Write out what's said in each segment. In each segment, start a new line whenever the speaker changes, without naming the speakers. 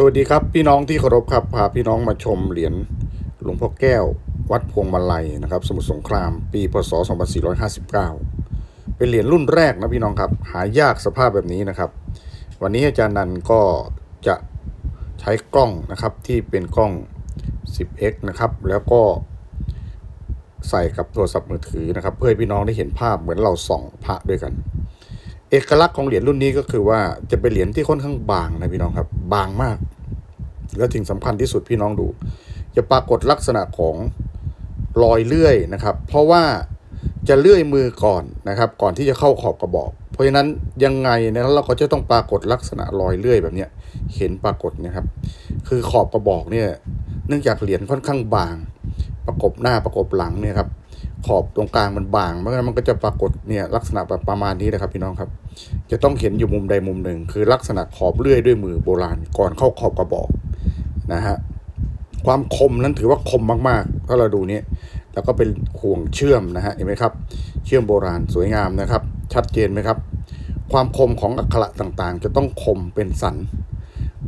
สวัสดีครับพี่น้องที่เคารพครับพาพี่น้องมาชมเหรียญหลวงพ่อแก้ว วัดพวงมาลัยนะครับ สมุทรสงคราม ปีพศ 2459 เป็นเหรียญรุ่นแรกนะพี่น้องครับ หายากสภาพแบบนี้นะครับ วันนี้อาจารย์นันก็จะใช้กล้องนะครับที่เป็นกล้อง 10x นะครับ แล้วก็ใส่กับโทรศัพท์มือถือนะครับ เพื่อให้พี่น้องได้เห็นภาพเหมือนเราส่องพระด้วยกัน เอกลักษณ์ของเหรียญรุ่นนี้ก็คือว่าจะเป็นเหรียญที่ค่อนข้างบางนะพี่น้องครับ บางมาก แล้วสิ่งสำคัญที่สุดพี่น้องดู จะปรากฏลักษณะของรอยเลื่อยนะครับ เพราะว่าจะเลื่อยมือก่อนนะครับ ก่อนที่จะเข้าขอบกระบอก เพราะฉะนั้นยังไงนะเราก็จะต้องปรากฏลักษณะรอยเลื่อยแบบเนี้ยเห็นปรากฏนะครับ คือขอบกระบอกเนี่ยเนื่องจากเหรียญค่อนข้างบาง ประกบหน้าประกบหลังเนี่ยครับ ขอบตรงกลางมันบางเพราะฉะนั้นมันก็จะปรากฏเนี่ยลักษณะแบบประมาณนี้นะครับพี่น้องครับ จะต้องเห็นอยู่มุมใดมุมหนึ่ง คือลักษณะขอบเลื่อยด้วยมือโบราณก่อนเข้าขอบกระบอกนะฮะความคมนั้นถือว่าคมมากๆถ้าเราดูนี่ยแล้วก็เป็นห่วงเชื่อมนะฮะเห็นไหมครับ เชื่อมโบราณสวยงามนะครับ ชัดเจนไหมครับ ความคมของอักขระต่างๆ จะต้องคมเป็นสัน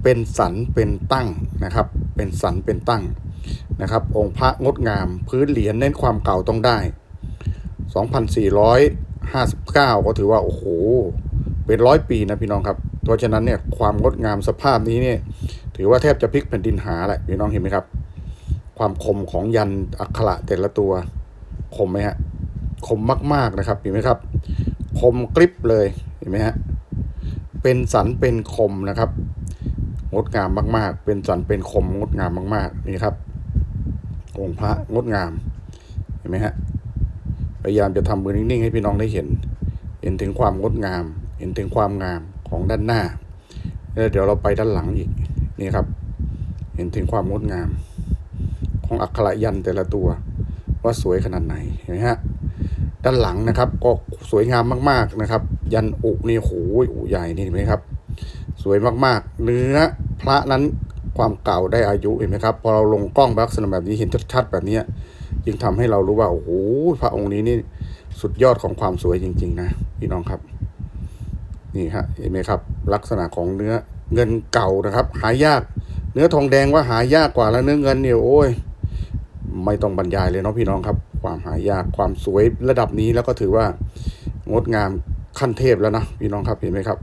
เป็นสันเป็นตั้งนะครับ เป็นสันเป็นตั้ง นะครับ องค์พระงดงาม พื้นเหรียญเน้นความเก่าต้องได้ 2,459 ก็ถือว่า โอ้โห เป็นร้อยปีนะพี่น้องครับ เพราะฉะนั้นเนี่ยความงดงามสภาพนี้เนี่ยถือว่าแทบจะพลิกแผ่นดินหาแหละพี่น้องเห็นไหมครับ ความคมของยันอักขระแต่ละตัวคมไหมฮะคมมาก ๆนะครับเห็นไหมครับ คมกริบเลยเห็นไหมฮะเป็นสันเป็นคมนะครับ งดงามมาก ๆ เป็นสันเป็นคมงดงามมาก ๆ นี่ครับ องค์พระงดงาม เห็นไหมฮะ พยายามจะทำมือนิ่งๆ ให้พี่น้องได้เห็น เห็นถึงความงดงาม เห็นถึงความงามของด้านหน้าแล้วเดี๋ยวเราไปด้านหลังอีก นี่ครับ เห็นถึงความงดงาม ของอักขระยันแต่ละตัว ว่าสวยขนาดไหน เห็นไหมฮะ ด้านหลังนะครับ ก็สวยงามมากๆนะครับ ยันอุนี่โหอุใหญ่นี่เห็นไหมครับ สวยมากๆ เนื้อพระนั้น ความเก่าได้อายุเห็นไหมครับ พอเราลงกล้องลักษณะแบบนี้เห็นชัดๆแบบนี้ยจึงทำให้เรารู้ว่าโอ้โหพระองค์นี้นี่สุดยอดของความสวยจริง ๆ นะพี่น้องครับ นี่ฮะเห็นไหมครับ ลักษณะของเนื้อเงินเก่านะครับ หายาก เนื้อทองแดงว่าหายากกว่าแล้วเนื้อเงินเนี่ยโอ้ยไม่ต้องบรรยายเลยเนาะพี่น้องครับ ความหายากความสวยระดับนี้แล้วก็ถือว่างดงามขั้นเทพแล้วนะพี่น้องครับเห็นไหมครับ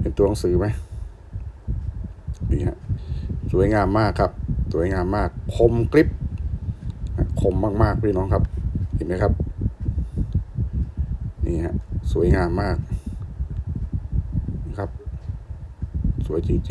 เห็นตัวหนังสือไหมนี่ฮะ วยงามมากครับ สวยงามมาก คมกริบคมมากๆพี่น้องครับ เห็นไหมครับ นี่ฮะ สวยงามมากนะครับ สวยจริง ๆ